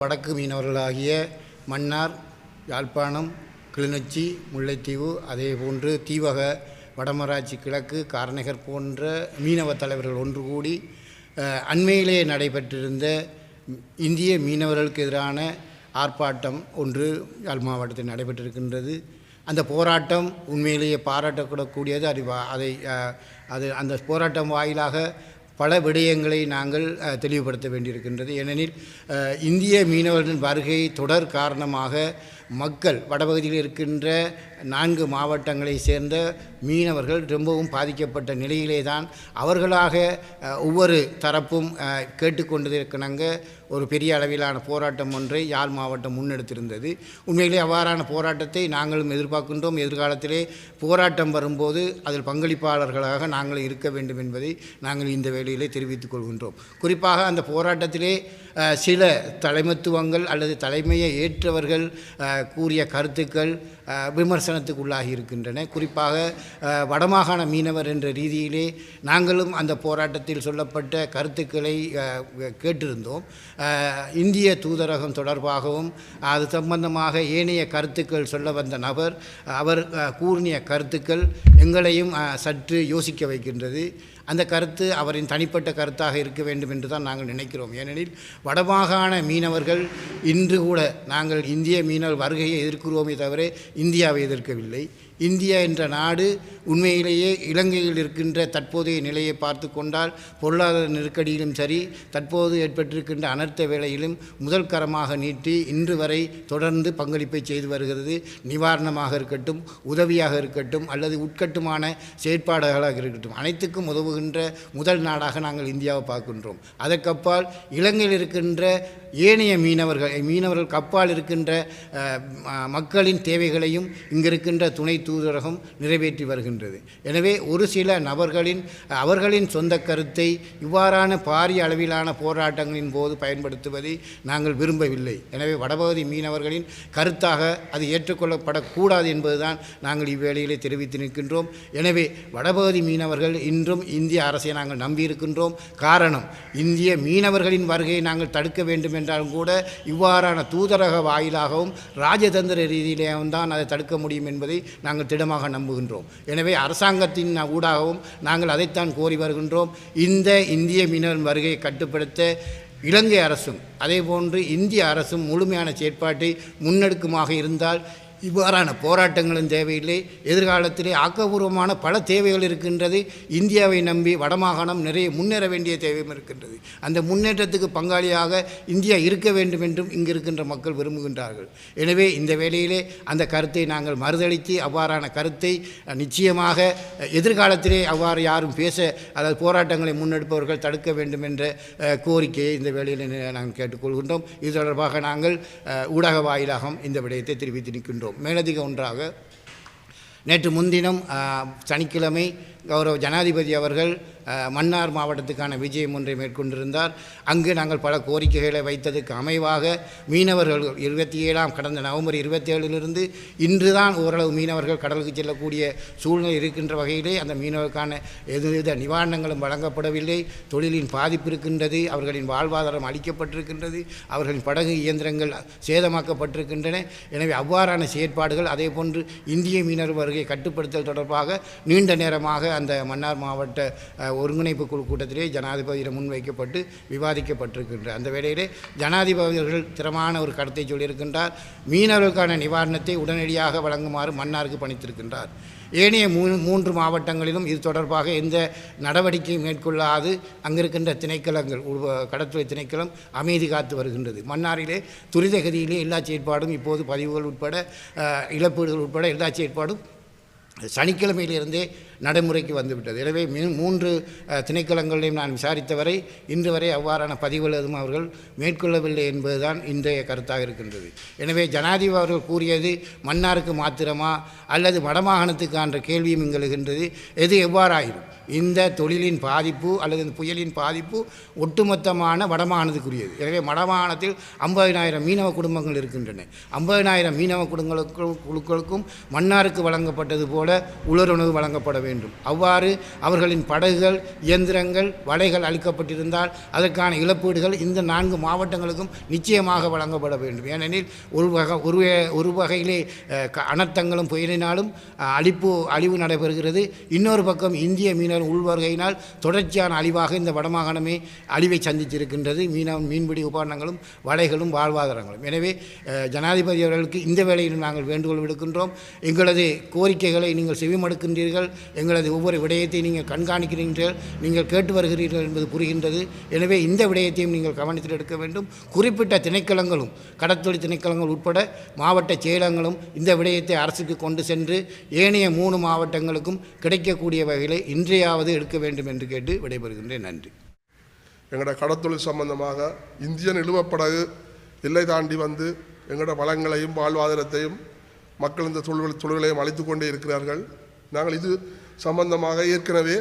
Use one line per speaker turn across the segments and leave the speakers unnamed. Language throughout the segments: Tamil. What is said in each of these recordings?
வடக்கு மீனவர்களாகிய மன்னார் யாழ்ப்பாணம் கிளிநொச்சி முல்லைத்தீவு அதேபோன்று தீவக வடமராட்சி கிழக்கு காரநகர் போன்ற மீனவ தலைவர்கள் ஒன்று கூடி அண்மையிலே நடைபெற்றிருந்த இந்திய மீனவர்களுக்கு எதிரான ஆர்ப்பாட்டம் ஒன்று யாழ் மாவட்டத்தில் நடைபெற்றிருக்கின்றது. அந்த போராட்டம் உண்மையிலேயே பாராட்டக்கூடக்கூடியது. அது வா- அதை அது அந்த போராட்டம் வாயிலாக பல விடயங்களை நாங்கள் தெளிவுபடுத்த வேண்டியிருக்கின்றது. ஏனெனில் இந்திய மீனவர்களின் வருகை தொடர் காரணமாக மக்கள் வடபகுதியில் இருக்கின்ற நான்கு மாவட்டங்களை சேர்ந்த மீனவர்கள் ரொம்பவும் பாதிக்கப்பட்ட நிலையிலே தான் அவர்களாக ஒவ்வொரு தரப்பும் கேட்டுக்கொண்டிருக்கிறாங்க ஒரு பெரிய அளவிலான போராட்டம் ஒன்றை யாழ் மாவட்டம் முன்னெடுத்திருந்தது. உண்மையிலே அவ்வாறான போராட்டத்தை நாங்களும் எதிர்பார்க்கின்றோம். எதிர்காலத்திலே போராட்டம் வரும்போது அதில் பங்களிப்பாளர்களாக நாங்கள் இருக்க வேண்டும் என்பதை நாங்கள் இந்த வேளையிலே தெரிவித்துக் கொள்கின்றோம். குறிப்பாக அந்த போராட்டத்திலே சில தலைமத்துவங்கள் அல்லது தலைமையை ஏற்றவர்கள் கூறிய கருத்துக்கள் விமர்சனத்துக்கு உள்ளாகி இருக்கின்றன. குறிப்பாக வடமாகாண மீனவர் என்ற ரீதியிலே நாங்களும் அந்த போராட்டத்தில் சொல்லப்பட்ட கருத்துக்களை கேட்டிருந்தோம். இந்திய தூதரகம் தொடர்பாகவும் அது சம்பந்தமாக ஏனைய கருத்துக்கள் சொல்ல வந்த நபர் அவர் கூறிய கருத்துக்கள் எங்களையும் சற்று யோசிக்க வைக்கின்றது. அந்த கருத்து அவரின் தனிப்பட்ட கருத்தாக இருக்க வேண்டும் என்று தான் நாங்கள் நினைக்கிறோம். ஏனெனில் வடமாகாண மீனவர்கள் இன்று கூட நாங்கள் இந்திய மீனவர் வருகையை எதிர்க்கிறோமே தவிர இந்தியாவை எதிர்க்கவில்லை. இந்தியா என்ற நாடு உண்மையிலேயே இலங்கையில் இருக்கின்ற தற்போதைய நிலையை பார்த்து கொண்டால் பொருளாதார நெருக்கடியிலும் சரி தற்போது ஏற்பட்டிருக்கின்ற அனர்த்த வேளையிலும் முதல் கரமாக நீட்டி இன்று வரை தொடர்ந்து பங்களிப்பை செய்து வருகிறது. நிவாரணமாக இருக்கட்டும் உதவியாக இருக்கட்டும் அல்லது உட்கட்டுமான செயற்பாடுகளாக இருக்கட்டும் அனைத்துக்கும் உதவுகின்ற முதல் நாடாக நாங்கள் இந்தியாவை பார்க்கின்றோம். அதற்கப்பால் இலங்கையில் இருக்கின்ற ஏனைய மீனவர்கள் மீனவர்கள் கப்பால் இருக்கின்ற மக்களின் தேவைகளையும் இங்கு இருக்கின்ற துணை தூதரகம் நிறைவேற்றி வருகின்றது. எனவே ஒரு சில நபர்களின் அவர்களின் சொந்த கருத்தை இவ்வாறான பாரிய அளவிலான போராட்டங்களின் போது பயன்படுத்துவதை நாங்கள் விரும்பவில்லை. எனவே வடபகுதி மீனவர்களின் கருத்தாக அது ஏற்றுக்கொள்ளப்படக்கூடாது என்பதுதான் நாங்கள் இவ்வேளையிலே தெரிவித்து நிற்கின்றோம். எனவே வடபகுதி மீனவர்கள் இன்றும் இந்திய அரசை நாங்கள் நம்பியிருக்கின்றோம். காரணம் இந்திய மீனவர்களின் வருகையை நாங்கள் தடுக்க வேண்டும் என்றாலும் கூட இவ்வாறான தூதரக வாயிலாகவும் ராஜதந்திர ரீதியிலேயும் தான் அதை தடுக்க முடியும் என்பதை நாங்கள் திடமாக நம்புகின்றோம். எனவே எனவே அரசாங்கத்தின் ஊடாகவும் நாங்கள் அதைத்தான் கோரி வருகின்றோம். இந்த இந்திய மீனவன் வருகையை கட்டுப்படுத்த இலங்கை அரசும் அதேபோன்று இந்திய அரசும் முழுமையான செயற்பாட்டை முன்னெடுக்குமாக இருந்தால் இவ்வாறான போராட்டங்களும் தேவையில்லை. எதிர்காலத்திலே ஆக்கப்பூர்வமான பல தேவைகள் இருக்கின்றது. இந்தியாவை நம்பி வடமாகாணம் நிறைய முன்னேற வேண்டிய தேவையும் இருக்கின்றது. அந்த முன்னேற்றத்துக்கு பங்காளியாக இந்தியா இருக்க வேண்டும் என்றும் இங்கு இருக்கின்ற மக்கள் விரும்புகின்றார்கள். எனவே இந்த வேளையிலே அந்த கருத்தை நாங்கள் மறுதளித்து அவ்வாறான கருத்தை நிச்சயமாக எதிர்காலத்திலே அவ்வாறு யாரும் பேச அதாவது போராட்டங்களை முன்னெடுப்பவர்கள் தடுக்க வேண்டும் என்ற கோரிக்கையை இந்த வேளையில் நாங்கள் கேட்டுக்கொள்கின்றோம். இது தொடர்பாக நாங்கள் ஊடக வாயிலாகவும் இந்த விடயத்தை தெரிவித்து நிற்கின்றோம். மேலதிக ஒன்றாக நேற்று முன்தினம் சனிக்கிழமை கௌரவ ஜனாதிபதி அவர்கள் மன்னார் மாவட்டத்துக்கான விஜயம் ஒன்றை மேற்கொண்டிருந்தார். அங்கு நாங்கள் பல கோரிக்கைகளை வைத்ததுக்கு அமைவாக மீனவர்கள் இருபத்தி ஏழாம் கடந்த நவம்பர் இருபத்தி ஏழிலிருந்து இன்று தான் ஓரளவு மீனவர்கள் கடலுக்கு செல்லக்கூடிய சூழ்நிலை இருக்கின்ற வகையிலே அந்த மீனவருக்கான எதுவித நிவாரணங்களும் வழங்கப்படவில்லை. தொழிலின் பாதிப்பு இருக்கின்றது அவர்களின் வாழ்வாதாரம் அளிக்கப்பட்டிருக்கின்றது அவர்களின் படகு இயந்திரங்கள் சேதமாக்கப்பட்டிருக்கின்றன. எனவே அவ்வாறான செயற்பாடுகள் அதேபோன்று இந்திய மீனவர் வருகை கட்டுப்படுத்தல் தொடர்பாக நீண்ட நேரமாக அந்த மன்னார் மாவட்ட ஒருங்கிணைப்பு குழு கூட்டத்திலே ஜனாதிபதியிடம் முன்வைக்கப்பட்டு விவாதிக்கப்பட்டிருக்கின்ற அந்த வேளையிலே ஜனாதிபதி அவர்கள் திறமான ஒரு கருத்தை சொல்லியிருக்கின்றார். மீனவர்களுக்கான நிவாரணத்தை உடனடியாக வழங்குமாறு மன்னாருக்கு பணித்திருக்கின்றார். ஏனைய மூ மூன்று மாவட்டங்களிலும் இது தொடர்பாக எந்த நடவடிக்கையும் மேற்கொள்ளாது. அங்கிருக்கின்ற திணைக்களங்கள் உருவ- திணைக்களம் அமைதி காத்து வருகின்றது. மன்னாரிலே துரிதகதியிலே எல்லா செயற்பாடும் இப்போது பதிவுகள் உட்பட இழப்பீடுகள் உட்பட எல்லா செயற்பாடும் சனிக்கிழமையிலிருந்தே நடைமுறைக்கு வந்துவிட்டது. எனவே மீ- மூன்று திணைக்களங்களையும் நான் விசாரித்தவரை இன்று வரை அவ்வாறான பதிவுகள் எதுவும் அவர்கள் மேற்கொள்ளவில்லை என்பதுதான் இன்றைய கருத்தாக இருக்கின்றது. எனவே ஜனாதிபதி அவர்கள் கூறியது மன்னாருக்கு மாத்திரமா அல்லது வடமாகாணத்துக்கான கேள்வியும் இங்கெழுகின்றது எது எவ்வாறாயிரும்? இந்த தொழிலின் பாதிப்பு அல்லது இந்த புயலின் பாதிப்பு ஒட்டுமொத்தமான வடமாகாணத்துக்குரியது. எனவே வடமாகாணத்தில் ஐம்பதினாயிரம் மீனவ குடும்பங்கள் இருக்கின்றன. ஐம்பதினாயிரம் மீனவ குடும்பங்களுக்கு குழுக்களுக்கும் மன்னாருக்கு வழங்கப்பட்டது போல உலருணவு வழங்கப்பட வேண்டும். வேண்டும். அவ்வாறு அவர்களின் படகுகள் இயந்திரங்கள் வலைகள் அளிக்கப்பட்டிருந்தால் அதற்கான இழப்பீடுகள் இந்த நான்கு மாவட்டங்களுக்கும் நிச்சயமாக வழங்கப்பட வேண்டும். ஏனெனில் ஒரு வகை ஒரு ஒரு வகையிலே க- அனர்த்தங்களும் புயலினாலும் அழிப்பு அழிவு நடைபெறுகிறது. இன்னொரு பக்கம் இந்திய மீனவர் உள்வருகையினால் தொடர்ச்சியான அழிவாக இந்த வடமாகாணமே அழிவை சந்தித்திருக்கின்றது. மீன மீன்பிடி உபகரணங்களும் வலைகளும் வாழ்வாதாரங்களும். எனவே ஜனாதிபதி அவர்களுக்கு இந்த வேளையில் நாங்கள் வேண்டுகோள் விடுக்கின்றோம். எங்களது கோரிக்கைகளை நீங்கள் செவிமடுக்கின்றீர்கள். எங்களது ஒவ்வொரு விடயத்தை நீங்கள் கண்காணிக்கிறீர்கள் நீங்கள் கேட்டு வருகிறீர்கள் என்பது புரிகின்றது. எனவே இந்த விடயத்தையும் நீங்கள் கவனத்தில் எடுக்க வேண்டும். குறிப்பிட்ட திணைக்களங்களும் கடற்தொழில் திணைக்களங்கள் உட்பட மாவட்ட செயலகங்களும் இந்த விடயத்தை அரசுக்கு கொண்டு சென்று ஏனைய மூணு மாவட்டங்களுக்கும் கிடைக்கக்கூடிய வகையில் இன்றையாவது எடுக்க வேண்டும் என்று கேட்டு விடைபெறுகின்றேன். நன்றி.
எங்களோட கடத்தொழில் சம்பந்தமாக இந்திய நிலுவப்படகு எல்லை தாண்டி வந்து எங்களோட வளங்களையும் வாழ்வாதாரத்தையும் மக்கள் இந்த தொழில் தொழில்களையும் அழித்து கொண்டே இருக்கிறார்கள். நாங்கள் இது சம்பந்தமாக ஏற்கனவே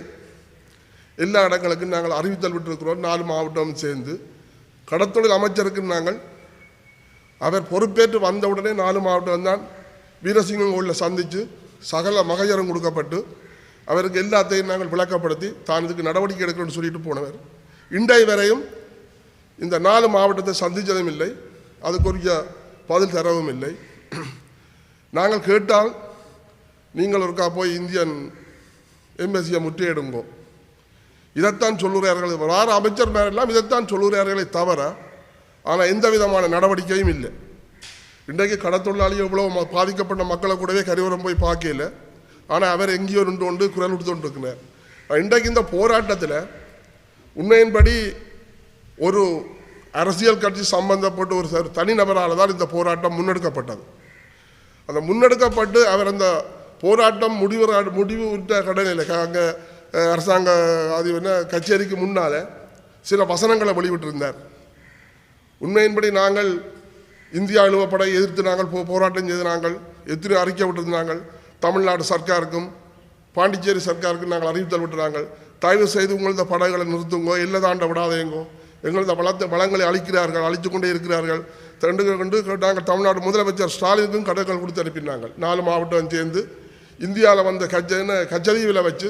எல்லா இடங்களுக்கும் நாங்கள் அறிவித்தல் விட்டிருக்கிறோம். நாலு மாவட்டம் சேர்ந்து. கடத்தொழில் அமைச்சருக்கு நாங்கள் அவர் பொறுப்பேற்று வந்தவுடனே நாலு மாவட்டம் தான் வீரசிங்கம் கோயிலில் சந்தித்து சகல மகையரும் கொடுக்கப்பட்டு அவருக்கு எல்லாத்தையும் நாங்கள் விளக்கப்படுத்தி தான் இதுக்கு நடவடிக்கை எடுக்கணும்னு சொல்லிட்டு போனவர். இன்றைய வரையும் இந்த நாலு மாவட்டத்தை சந்தித்ததும் இல்லை. அதுக்குரிய பதில் தரவும் இல்லை. நாங்கள் கேட்டால் நீங்கள் ஒருக்கா போய் இந்தியன் எம்பசியை முற்றுகையிடுங்கோ. இதைத்தான் சொல்லுகிறார்கள். வார அமைச்சர் மேலெல்லாம் இதைத்தான் சொல்லுகிறார்களே தவிர ஆனால் எந்த விதமான நடவடிக்கையும் இல்லை. இன்றைக்கு கடத்தொழிலாளி இவ்வளோ ம- பாதிக்கப்பட்ட மக்களை கூடவே கரிவரம் போய் பார்க்கல ஆனால் அவர் எங்கேயோ நின்று கொண்டு குரல் விட்டு இருக்கிறார் இன்றைக்கு இந்த போராட்டத்தில் உண்மையின்படி ஒரு அரசியல் கட்சி சம்பந்தப்பட்ட ஒரு ச- தனிநபரால் தான் இந்த போராட்டம் முன்னெடுக்கப்பட்டது. அந்த முன்னெடுக்கப்பட்டு அவர் அந்த போராட்டம் முடிவு முடிவு விட்ட கடையில் அங்கே அரசாங்க அது என்ன கச்சேரிக்கு முன்னால் சில வசனங்களை வெளிவிட்டிருந்தார் உண்மையின்படி நாங்கள் இந்தியா இழுவப்படை எதிர்த்து நாங்கள் போ போராட்டம் செய்து நாங்கள் எத்தனை அறிக்கை விட்டிருந்தாங்கள் தமிழ்நாடு சர்க்காருக்கும் பாண்டிச்சேரி சர்க்காருக்கும் நாங்கள் அறிவித்தல் விட்டுறாங்கள் தயவு செய்து உங்களது படகுகளை நிறுத்துங்கோ இல்லை தாண்ட விடாதேங்கோ எங்களது வளத்தை வளங்களை அழிக்கிறார்கள் அழித்து கொண்டே இருக்கிறார்கள். ரெண்டு கொண்டு நாங்கள் தமிழ்நாடு முதலமைச்சர் ஸ்டாலினுக்கும் கடைகள் கொடுத்து அனுப்பினாங்க நாலு மாவட்டம் சேர்ந்து இந்தியாவில் வந்த கச்சனை கச்சதீவில் வச்சு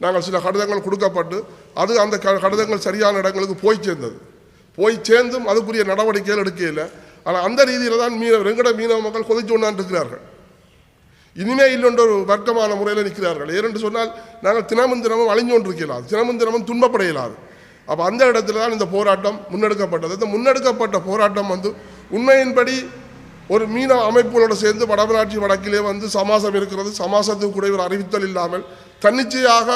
நாங்கள் சில கடிதங்கள் கொடுக்கப்பட்டு அது அந்த க- கடிதங்கள் சரியான இடங்களுக்கு போய் சேர்ந்தது. போய் சேர்ந்தும் அதுக்குரிய நடவடிக்கைகள் எடுக்கையில் ஆனால் அந்த ரீதியில் தான் மீனவ வெங்கட மீனவ மக்கள் கொதிச்சு கொண்டாண்டு இருக்கிறார்கள் இனிமே இல்லைன்ற ஒரு வர்க்கமான முறையில் நிற்கிறார்கள் ஏனென்று சொன்னால் நாங்கள் தினமும் தினமும் அழிஞ்சு கொண்டிருக்கலாது தினமும் தினமும் துன்பப்பட இயலாது அப்போ அந்த இடத்துல தான் இந்த போராட்டம் முன்னெடுக்கப்பட்டது. இந்த முன்னெடுக்கப்பட்ட போராட்டம் வந்து உண்மையின்படி ஒரு மீனவ அமைப்புகளோடு சேர்ந்து வடமராட்சி வடக்கிலே வந்து சமாசம் இருக்கிறது. சமாசத்துக்கு கூட இவர் அறிவித்தல் இல்லாமல் தன்னிச்சையாக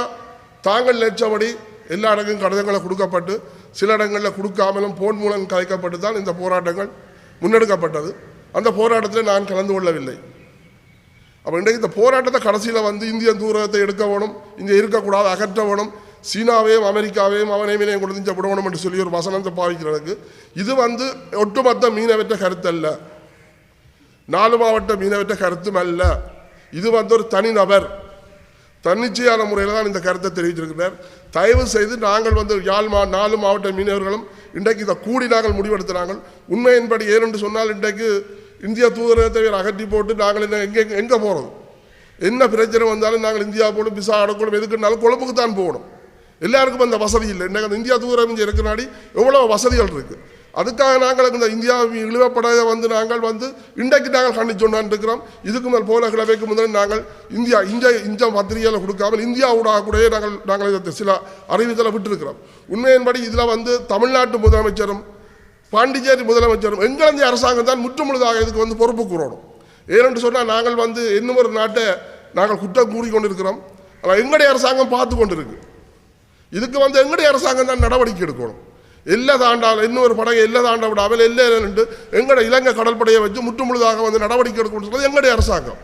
தாங்கள் நினைச்சபடி எல்லா இடங்களும் கடிதங்களை கொடுக்கப்பட்டு சில இடங்களில் கொடுக்காமலும் போன் மூலம் கலைக்கப்பட்டு தான் இந்த போராட்டங்கள் முன்னெடுக்கப்பட்டது. அந்த போராட்டத்தில் நான் கலந்து கொள்ளவில்லை. அப்போ இன்றைக்கு இந்த போராட்டத்தை கடைசியில் வந்து இந்திய தூரத்தை எடுக்க வேணும் இங்கே இருக்கக்கூடாது அகற்ற வேணும் சீனாவையும் அமெரிக்காவையும் அவனையும் கொண்டு திஞ்ச விடணும் என்று சொல்லி ஒரு வசனத்தை பாவிக்கிறதுக்கு இது வந்து ஒட்டுமொத்த மீனவற்ற கருத்தல்ல. நாலு மாவட்ட மீனவற்ற கருத்தும் அல்ல. இது வந்து ஒரு தனிநபர் தன்னிச்சையான முறையில் தான் இந்த கருத்தை தெரிவிச்சிருக்கிறார் தயவு செய்து நாங்கள் வந்து யாழ் மா நாலு மாவட்ட மீனவர்களும் இன்றைக்கு இதை கூடி நாங்கள் முடிவெடுத்துனாங்கள். உண்மையின்படி ஏனென்று சொன்னால் இன்றைக்கு இந்திய தூதரகத்தை அகற்றி போட்டு நாங்கள் என்ன எங்கே எங்கே போகிறது என்ன பிரச்சனை வந்தாலும் நாங்கள் இந்தியா போகணும் விசா அடக்கணும் எதுக்குனாலும் கொழும்புக்கு தான் போகணும். எல்லாருக்கும் அந்த வசதி இல்லை. இன்றைக்கு அந்த இந்தியா தூதரகம் இருக்கிறனாடி எவ்வளோ வசதிகள் இருக்குது அதுக்காக நாங்கள் இந்த இந்தியா இழுவப்படையை வந்து நாங்கள் வந்து இன்றைக்கு நாங்கள் கண்டிச்சொண்டான் இருக்கிறோம் இதுக்கு மேல் போல கிழமைக்கு முதல் நாங்கள் இந்தியா இந்தியா இந்த பத்திரிகையில் கொடுக்காமல் இந்தியா ஊடாக நாங்கள் நாங்கள் இதை சில அறிவித்தலை விட்டுருக்கிறோம். உண்மையின்படி இதில் வந்து தமிழ்நாட்டு முதலமைச்சரும் பாண்டிச்சேரி முதலமைச்சரும் எங்களந்திய அரசாங்கம் தான் முற்றுமுழுதாக இதுக்கு வந்து பொறுப்பு கூறணும். ஏனென்று சொன்னால் நாங்கள் வந்து இன்னும் ஒரு நாட்டை நாங்கள் குற்றம் கூறிக்கொண்டிருக்கிறோம். ஆனால் எங்களுடைய அரசாங்கம் பார்த்து கொண்டிருக்கு இதுக்கு வந்து எங்களுடைய அரசாங்கம் தான் நடவடிக்கை எடுக்கணும். எல்லை தாண்டால் இன்னொரு படகை எல்லை தாண்ட விடாமல் எல்லை நின்று எங்களுடைய இலங்கை கடற்படையை வச்சு முற்றுமுழுதாக வந்து நடவடிக்கை எடுக்கணும்னு சொல்றது எங்களுடைய அரசாங்கம்.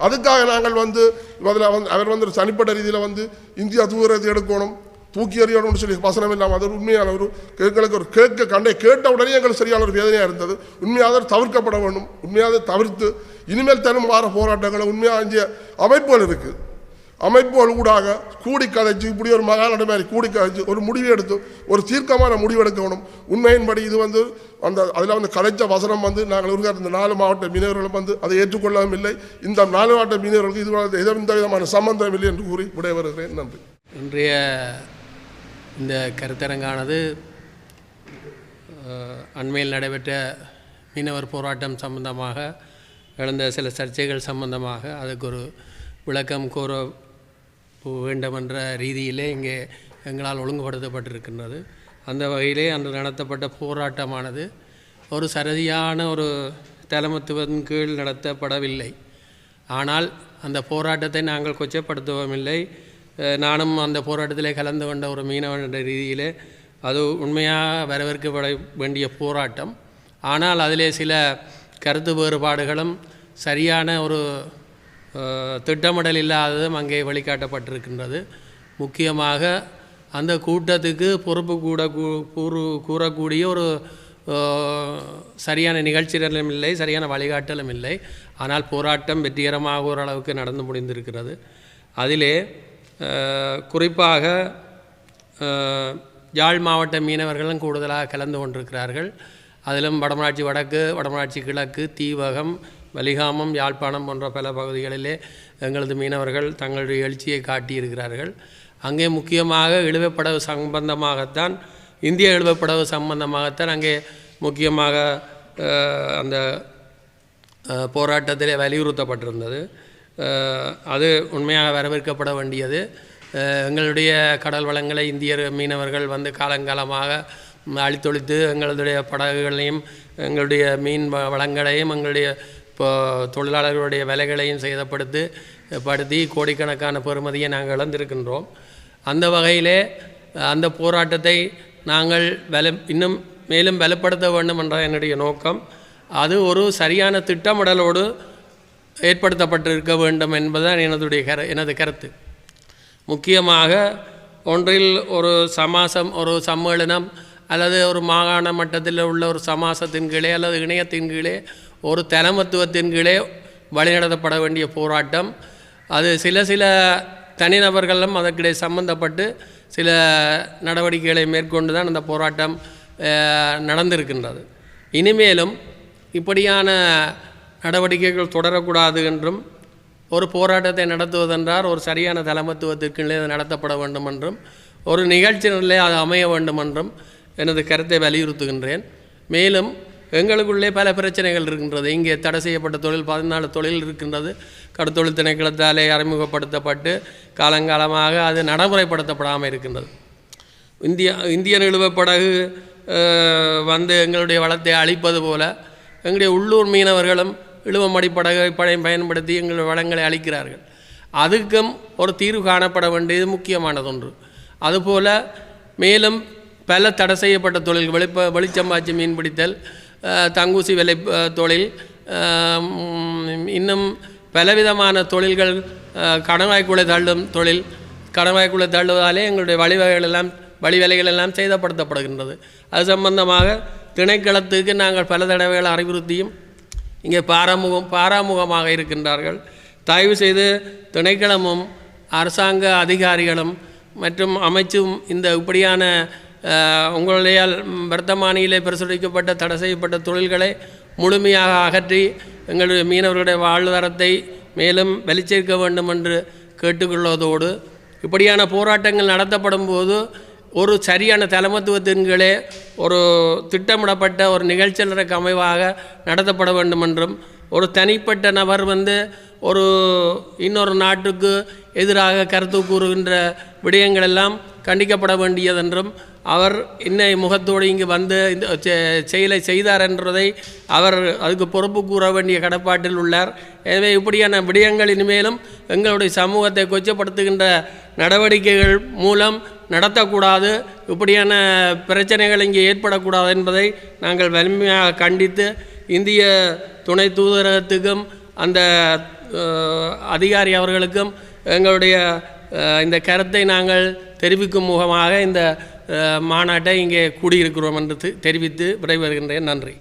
அதுக்காக நாங்கள் வந்து அதில் வந்து அவர் வந்து ஒரு தனிப்பட்ட ரீதியில் வந்து இந்தியா தூரத்தை எடுக்கணும் தூக்கி எறியணும்னு சொல்லி வசனம் இல்லாமல் அது உண்மையான ஒரு எங்களுக்கு ஒரு கேட்க கண்டே கேட்ட உடனே எங்களுக்கு சரியான ஒரு வேதனையாக இருந்தது. உண்மையாக தவிர்க்கப்பட வேண்டும். உண்மையாக தவிர்த்து இனிமேல் தரும் வார போராட்டங்களை உண்மையாக இங்கே அமைப்புகள் இருக்குது அமைப்புகள் ஊடாக கூடி கதைச்சு இப்படி ஒரு மகாநடை மாதிரி கூடி கதைச்சு ஒரு முடிவு எடுத்து ஒரு தீர்க்கமான முடிவு எடுக்கணும். உண்மையின்படி இது வந்து அந்த அதில் வந்து கலைச்ச வசனம் வந்து நாங்கள் இருக்கிற இந்த நாலு மாவட்ட மீனவர்களும் வந்து அதை ஏற்றுக்கொள்ளவும் இல்லை. இந்த நாலு மாவட்ட மீனவர்களுக்கு இது எதோ இந்த விதமான சம்பந்தம் இல்லை என்று கூறி விடைபெறுகிறேன். நன்றி.
இன்றைய இந்த கருத்தரங்கானது அண்மையில் நடைபெற்ற மீனவர் போராட்டம் சம்பந்தமாக எழுந்த சில சர்ச்சைகள் சம்பந்தமாக அதுக்கு ஒரு விளக்கம் கூற வேண்டுமென்ற ரீதியிலே இங்கே எங்களால் ஒழுங்குபடுத்தப்பட்டிருக்கின்றது. அந்த வகையிலே அன்று நடத்தப்பட்ட போராட்டமானது ஒரு சரியான ஒரு தலைமத்துவத்தின் கீழ் நடத்தப்படவில்லை. ஆனால் அந்த போராட்டத்தை நாங்கள் கொச்சப்படுத்தவும் இல்லை நானும் அந்த போராட்டத்திலே கலந்து கொண்ட ஒரு மீனவன் என்ற ரீதியிலே அது உண்மையாக வரவேற்கப்பட வேண்டிய போராட்டம். ஆனால் அதிலே சில கருத்து வேறுபாடுகளும் சரியான ஒரு திட்டமிடல் இல்லாததும் அங்கே வெளிக்காட்டப்பட்டிருக்கின்றது முக்கியமாக அந்த கூட்டத்துக்கு பொறுப்பு கூட கூ- கூறு கூறக்கூடிய ஒரு சரியான நிகழ்ச்சிகளும் இல்லை சரியான வழிகாட்டலும் இல்லை. ஆனால் போராட்டம் வெற்றிகரமாக ஓரளவுக்கு நடந்து முடிந்திருக்கிறது. அதிலே குறிப்பாக யாழ் மாவட்ட மீனவர்களும் கூடுதலாக கலந்து கொண்டிருக்கிறார்கள். அதிலும் வடமராட்சி வடக்கு வடமராட்சி கிழக்கு தீவகம் வலிகாமம் யாழ்ப்பாணம் போன்ற பல பகுதிகளிலே எங்களது மீனவர்கள் தங்களுடைய எழுச்சியை காட்டியிருக்கிறார்கள். அங்கே முக்கியமாக இழுவைப்படகு சம்பந்தமாகத்தான் இந்திய இழுவைப்படகு சம்பந்தமாகத்தான் அங்கே முக்கியமாக அந்த போராட்டத்திலே வலியுறுத்தப்பட்டிருந்தது. அது உண்மையாக வரவேற்கப்பட வேண்டியது. எங்களுடைய கடல் வளங்களை இந்தியர் மீனவர்கள் வந்து காலங்காலமாக அழித்தொழித்து எங்களுடைய படகுகளையும் எங்களுடைய மீன் வ- வளங்களையும் எங்களுடைய இப்போ தொழிலாளர்களுடைய விலைகளையும் சேதப்படுத்தி படுத்தி கோடிக்கணக்கான பெறுமதியை நாங்கள் இழந்திருக்கின்றோம். அந்த வகையிலே அந்த போராட்டத்தை நாங்கள் வல இன்னும் மேலும் வலுப்படுத்த வேண்டும் என்ற என்னுடைய நோக்கம். அது ஒரு சரியான திட்டமிடலோடு ஏற்படுத்தப்பட்டிருக்க வேண்டும் என்பதுதான் எனதுடைய கரு எனது கருத்து. முக்கியமாக ஒன்றில் ஒரு சமாசம் ஒரு சம்மேளனம் அல்லது ஒரு மாகாண மட்டத்தில் உள்ள ஒரு சமாசத்தின் கீழே அல்லது இணையத்தின் கீழே ஒரு தனமத்துவத்தின் கீழே வழிநடத்தப்பட வேண்டிய போராட்டம். அது சில சில தனிநபர்களும் அதற்கிடையே சம்பந்தப்பட்டு சில நடவடிக்கைகளை மேற்கொண்டு தான் அந்த போராட்டம் நடந்திருக்கின்றது. இனிமேலும் இப்படியான நடவடிக்கைகள் தொடரக்கூடாது என்றும் ஒரு போராட்டத்தை நடத்துவதென்றால் ஒரு சரியான தலைமத்துவத்திற்கு அது நடத்தப்பட வேண்டும் என்றும் ஒரு நிகழ்ச்சியிலே அது அமைய வேண்டும் என்றும் எனது கருத்தை வலியுறுத்துகின்றேன். மேலும் எங்களுக்குள்ளே பல பிரச்சனைகள் இருக்கின்றது. இங்கே தடை செய்யப்பட்ட தொழில் பதினாலு தொழில் இருக்கின்றது. கடத்தொழில் திணைக்களத்தாலே அறிமுகப்படுத்தப்பட்டு காலங்காலமாக அது நடைமுறைப்படுத்தப்படாமல் இருக்கின்றது. இந்தியா இந்திய நிலுவப்படகு வந்து எங்களுடைய வளத்தை அழிப்பது போல எங்களுடைய உள்ளூர் மீனவர்களும் இழுவமடி படகை பழைய பயன்படுத்தி எங்கள் வளங்களை அழிக்கிறார்கள். அதுக்கும் ஒரு தீர்வு காணப்பட வேண்டியது முக்கியமானது ஒன்று. அதுபோல் மேலும் பல தடை செய்யப்பட்ட தொழில் வெளிப்ப வெளிச்சம்பாச்சி மீன் பிடித்தல் தங்கூசி விலை தொழில் இன்னும் பலவிதமான தொழில்கள் கடன்வாய்க்குள்ளே தள்ளும் தொழில் கடன்வாய்க்குள்ளே தள்ளுவதாலே எங்களுடைய வழிவகைகள் எல்லாம் வழிவேலைகள் எல்லாம் சேதப்படுத்தப்படுகின்றது. அது சம்பந்தமாக திணைக்களத்துக்கு நாங்கள் பல தடவைகள் அறிவுறுத்தியும் இங்கே பாராமுகம் பாராமுகமாக இருக்கின்றார்கள். தயவு செய்து திணைக்களமும் அரசாங்க அதிகாரிகளும் மற்றும் அமைச்சும் இந்த இப்படியான உங்களுடைய வர்த்தமானியிலே பிரசுரிக்கப்பட்ட தடை செய்யப்பட்ட தொழில்களை முழுமையாக அகற்றி எங்களுடைய மீனவர்களுடைய வாழ்வாதாரத்தை மேலும் வெளிச்சேர்க்க வேண்டும் என்று கேட்டுக்கொள்வதோடு இப்படியான போராட்டங்கள் நடத்தப்படும் போது ஒரு சரியான தலைமத்துவத்தின் கீழே ஒரு திட்டமிடப்பட்ட ஒரு நிகழ்ச்சியலருக்கு அமைவாக நடத்தப்பட வேண்டும் என்றும் ஒரு தனிப்பட்ட நபர் வந்து ஒரு இன்னொரு நாட்டுக்கு எதிராக கருத்து கூறுகின்ற விடயங்கள் எல்லாம் கண்டிக்கப்பட வேண்டியதென்றும் அவர் இன்னை முகத்தோடு இங்கு வந்து இந்த செ- செயலை செய்தார் என்றதை அவர் அதுக்கு பொறுப்பு கூற வேண்டிய கடப்பாட்டில் உள்ளார். எனவே இப்படியான விடயங்கள் இனிமேலும் எங்களுடைய சமூகத்தை கொச்சப்படுத்துகின்ற நடவடிக்கைகள் மூலம் நடத்தக்கூடாது. இப்படியான பிரச்சனைகள் இங்கே ஏற்படக்கூடாது என்பதை நாங்கள் வலிமையாக கண்டித்து இந்திய துணை தூதரகத்துக்கும் அந்த அதிகாரி அவர்களுக்கும் எங்களுடைய இந்த கருத்தை நாங்கள் தெரிவிக்கும் முகமாக இந்த மாநாட்டை இங்கே கூடியிருக்கிறோம் என்று தெரிவித்து விடைபெறுகின்றேன். நன்றி.